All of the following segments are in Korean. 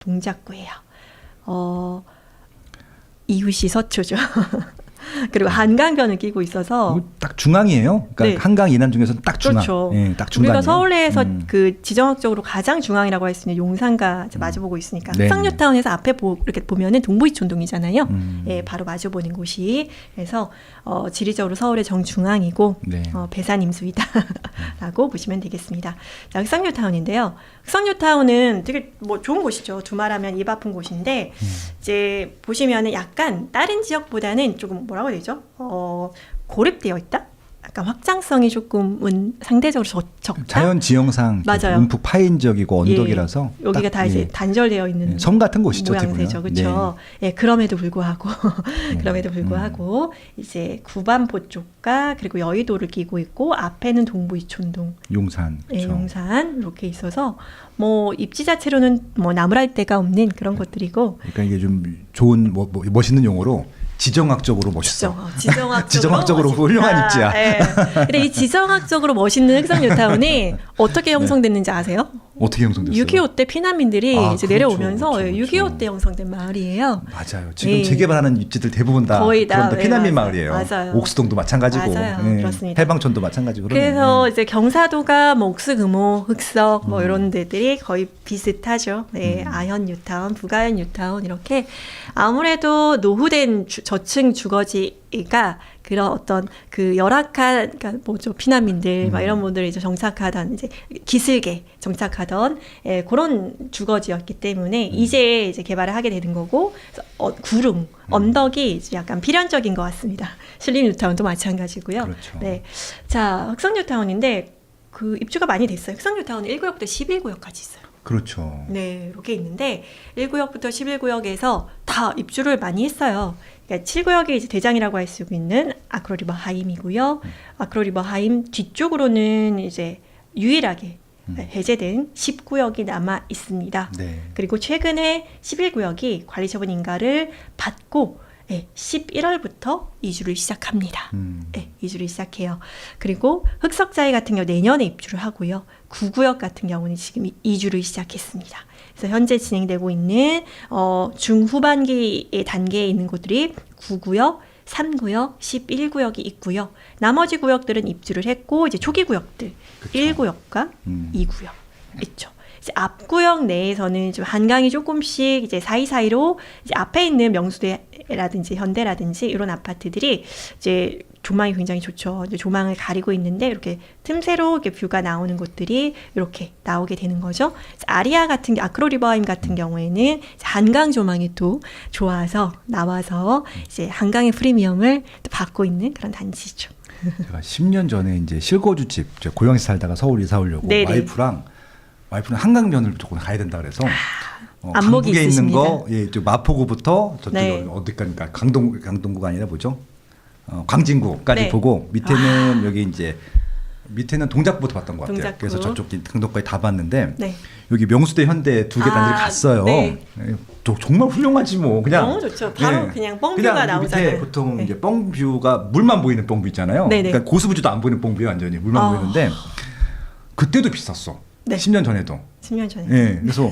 동작구예요. 어, 이웃이 서초죠. 그리고 한강변을 끼고 있어서 이거 딱 중앙이에요. 그러니까 네. 한강 이남 중에서는 딱 중앙. 그렇죠. 예, 딱 중간. 우리가 서울내에서 음. 그 지정학적으로 가장 중앙이라고 할 수 있는 용산과 이제 마주보고 있으니까 네. 흑상뉴타운에서 앞에 보, 이렇게 보면은 동부이촌동이잖아요. 음. 예, 바로 마주보는 곳이 그래서 어, 지리적으로 서울의 정중앙이고 네. 어, 배산 임수이다라고 보시면 되겠습니다. 자, 흑상뉴타운인데요. 흑상뉴타운은 되게 뭐 좋은 곳이죠. 두말하면 입 아픈 곳인데 음. 이제 보시면은 약간 다른 지역보다는 조금 뭐라 고 해야 되죠? 어, 고립되어 있다. 약간 확장성이 조금은 상대적으로 적, 적다. 자연 지형상 맞아요. 움푹 파인 지역이고 언덕이라서 예, 여기가 딱, 다 이제 예. 단절되어 있는 예, 섬 같은 곳이죠, 모양새죠. 그렇죠? 예, 그럼에도 불구하고 네. 그럼에도 불구하고 이제 구반포 쪽과 그리고 여의도를 끼고 있고 앞에는 동부 이촌동, 용산. 예, 그렇죠. 용산 이렇게 있어서 뭐 입지 자체로는 뭐 나무랄 데가 없는 그런 것들이고 그러니까 이게 좀 좋은 뭐, 뭐 멋있는 용어로 지정학적으로 멋있어. 지정, 지정 학적으로, 지정학적으로 멋있다. 훌륭한 입지야. 예. 근데 이 지정학적으로 멋있는 흑산 뉴타운이 어떻게 형성됐는지 아세요? 어떻게 형성됐어요? 6.25 때 피난민들이 아, 이제 그렇죠, 내려오면서 그렇죠, 예, 그렇죠. 6.25 때 형성된 마을이에요. 맞아요. 지금 예. 재개발하는 입지들 대부분 다 거의 다, 다 네, 피난민 맞아요. 마을이에요. 맞아요. 옥수동도 마찬가지고, 맞아요. 예. 그렇습니다. 해방촌도 마찬가지고. 그래서 예. 이제 경사도가 뭐 옥수금호, 흑석 뭐 음. 이런 데들이 거의 비슷하죠. 네, 음. 아현 뉴타운, 북아현 뉴타운 이렇게 아무래도 노후된 주- 저층 주거지가 그런 어떤 그 열악한 그러니까 뭐죠 피난민들 막 음. 이런 분들이 이제 정착하던 이제 기슭에 정착하던 예, 그런 주거지였기 때문에 음. 이제 이제 개발을 하게 되는 거고 어, 구름 음. 언덕이 약간 필연적인 것 같습니다. 신림 뉴타운도 마찬가지고요. 그렇죠. 네. 자, 흑성 뉴타운인데 그 입주가 많이 됐어요. 흑성 뉴타운은 1구역부터 11구역까지 있어요. 그렇죠. 네, 이렇게 있는데 1구역부터 11구역에서 다 입주를 많이 했어요. 그러니까 7구역이 이제 대장이라고 할 수 있는 아크로리버 하임이고요. 아크로리버 하임 뒤쪽으로는 이제 유일하게 음. 해제된 10구역이 남아 있습니다. 네. 그리고 최근에 11구역이 관리처분 인가를 받고 예, 11월부터 이주를 시작합니다. 음. 네, 이주를 시작해요. 그리고 흑석자리 같은 경우 내년에 입주를 하고요. 구구역 같은 경우는 지금 이- 이주를 시작했습니다. 그래서 현재 진행되고 있는 어, 중후반기의 단계에 있는 곳들이 구구역, 3구역, 11구역이 있고요. 나머지 구역들은 입주를 했고 이제 초기 구역들 그쵸. 1구역과 음. 2구역 있죠. 이제 앞구역 내에서는 좀 한강이 조금씩 이제 사이사이로 이제 앞에 있는 명수대라든지 현대라든지 이런 아파트들이 이제 조망이 굉장히 좋죠. 이제 조망을 가리고 있는데 이렇게 틈새로 이렇게 뷰가 나오는 곳들이 이렇게 나오게 되는 거죠. 아리아 같은 게 아크로 리버임 같은 경우에는 한강 조망이 또 좋아서 나와서 이제 한강의 프리미엄을 또 받고 있는 그런 단지죠. 제가 10년 전에 이제 실거주집 저 고향에서 살다가 서울 이사 오려고 네네. 와이프랑 와이프는 한강변을 조금 가야 된다 그래서 어, 아, 안목이 강북에 있는 거 있으십니다. 예, 저 마포구부터 저쪽 네. 어디까니까 강동 강동구가 아니라 뭐죠? 어, 광진구까지 네. 보고 밑에는 여기 이제 밑에는 동작구부터 봤던 것 같아요. 동작구. 그래서 저쪽 강동까지 다 봤는데 네. 여기 명수대 현대 두 개 아, 단지를 갔어요. 네. 예, 저- 정말 훌륭하지 뭐 그냥 너무 좋죠. 바로 예. 그냥 뻥뷰가 그냥 여기 나오잖아요. 밑에 보통 네. 이제 뻥뷰가 물만 보이는 뻥뷰 있잖아요. 네네. 그러니까 고수부지도 안 보이는 뻥뷰 완전히 물만 아. 보이는데 그때도 비쌌어. 네. 10년 전에도. 10년 전에. 예. 그래서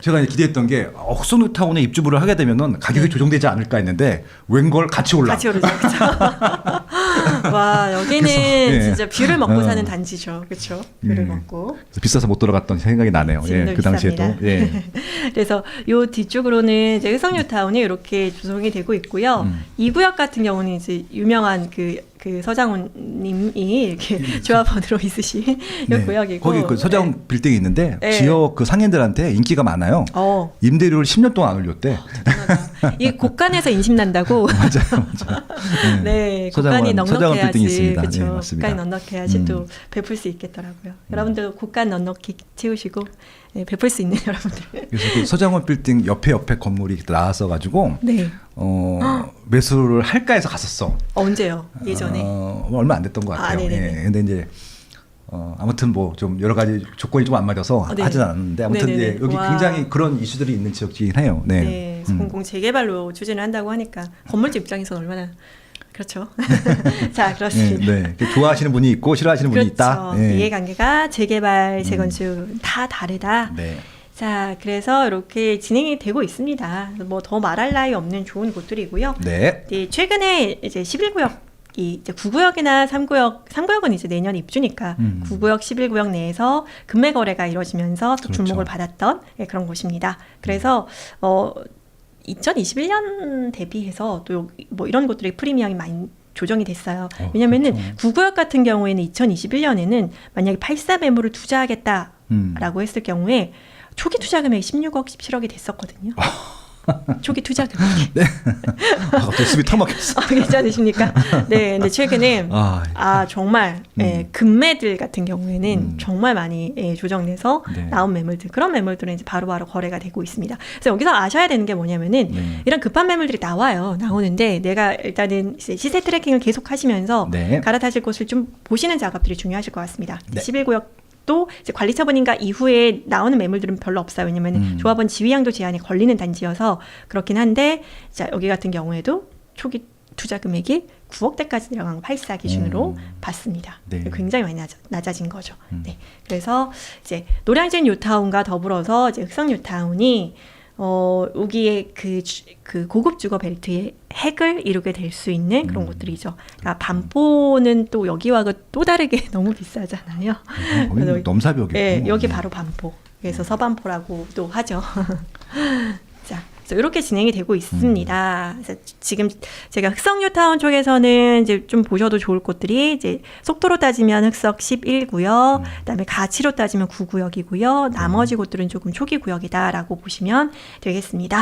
제가 기대했던 게 억소누 타운에 입주부를 하게 되면은 가격이 조정되지 않을까 했는데 웬걸 같이 올라. 네. 같이 오르죠. 와, 여기는 그래서, 예. 진짜 뷰를 먹고 어. 사는 단지죠. 그렇죠? 뷰를 음. 먹고. 비싸서 못 들어갔던 생각이 나네요. 예. 그 당시에도. 예. 그래서 요 뒤쪽으로는 이제 의성뉴 타운이 이렇게 조성이 되고 있고요. 음. 이 구역 같은 경우는 이제 유명한 그, 그 서장훈님이 이렇게 조합원으로 있으신 이 네. 거기 그 서장 빌딩 이 있는데 네. 지역 그 상인들한테 인기가 많아요. 어, 임대료를 10년 동안 안 올렸대. 대단하다. 이 곳간에서 인심 난다고. 맞아요. 맞아요. 네, 서장원, 곡간이 서장원 넉넉해야지, 있습니다. 네, 맞습니다. 곡간이 넉넉해야지 음. 또 베풀 수 있겠더라고요. 여러분들 곡간 넉넉히 채우시고 네, 베풀 수 있는 여러분들. 그래서 그 서장원 빌딩 옆에 옆에 건물이 나와서 가지고 네, 어, 매수를 할까 해서 갔었어. 언제요? 예전에. 어, 얼마 안 됐던 것 아, 같아요. 네네네. 예. 근데 이제 어, 아무튼 뭐 좀 여러 가지 조건이 좀 안 맞아서 어, 네. 하진 않았는데 아무튼 네네네. 예, 여기 와. 굉장히 그런 이슈들이 있는 지역이긴 해요. 네. 네, 음. 공공 재개발로 추진을 한다고 하니까 건물주 입장에서는 얼마나 그렇죠. 자, 예, 그렇습니다. 네. 그 좋아하시는 분이 있고 싫어하시는 분이 그렇죠. 있다. 예. 이해관계가 재개발, 재건축 다 다르다. 네. 자, 그래서 이렇게 진행이 되고 있습니다. 뭐 더 말할 나위 없는 좋은 곳들이고요. 네. 네, 최근에 이제 11구역 이 이제 9구역이나 3구역, 3구역은 이제 내년 입주니까 음. 9구역, 11구역 내에서 금매 거래가 이루어지면서 또 그렇죠. 주목을 받았던 예, 그런 곳입니다. 그래서 어 2021년 대비해서 또 뭐 이런 곳들의 프리미엄이 많이 조정이 됐어요. 어, 왜냐면은 그렇죠. 9구역 같은 경우에는 2021년에는 만약에 84 매물을 투자하겠다라고 음. 했을 경우에 초기 투자 금액이 16억, 17억이 됐었거든요. 초기 투자 금액이. 아, 갑자기 숨이 턱 막혔어. 아, 괜찮으십니까? 네, 근데 최근에 아, 아 정말 예, 음. 금매들 같은 경우에는 음. 정말 많이 예, 조정돼서 네. 나온 매물들 그런 매물들은 이제 바로 바로 거래가 되고 있습니다. 그래서 여기서 아셔야 되는 게 뭐냐면은 네. 이런 급한 매물들이 나와요. 나오는데 내가 일단은 시세 트래킹을 계속 하시면서 네. 갈아타실 곳을 좀 보시는 작업들이 중요하실 것 같습니다. 네. 11구역 도 이제 관리 처분인가 이후에 나오는 매물들은 별로 없어요. 왜냐면 음. 조합원 지위양도 제한이 걸리는 단지여서 그렇긴 한데 자 여기 같은 경우에도 초기 투자 금액이 9억 대까지 들어간 84 기준으로 음. 봤습니다. 네. 굉장히 많이 낮아, 낮아 진 거죠. 음. 네. 그래서 이제 노량진 뉴타운과 더불어서 이제 흑성 뉴타운이 어 여기에 그, 주- 그 고급 주거 벨트의 핵을 이루게 될 수 있는 그런 음. 곳들이죠. 그러니까 반포는 또 여기와가 또 다르게 너무 비싸잖아요. 거의 여기- 넘사벽이고. 네, 여기 바로 반포. 그래서 서반포라고도 하죠. 자, 그래서 이렇게 진행이 되고 있습니다. 그래서 지금 제가 흑성뉴타운 쪽에서는 이제 좀 보셔도 좋을 곳들이 이제 속도로 따지면 흑석 11구역, 그다음에 가치로 따지면 9구역이고요. 나머지 곳들은 조금 초기 구역이다라고 보시면 되겠습니다.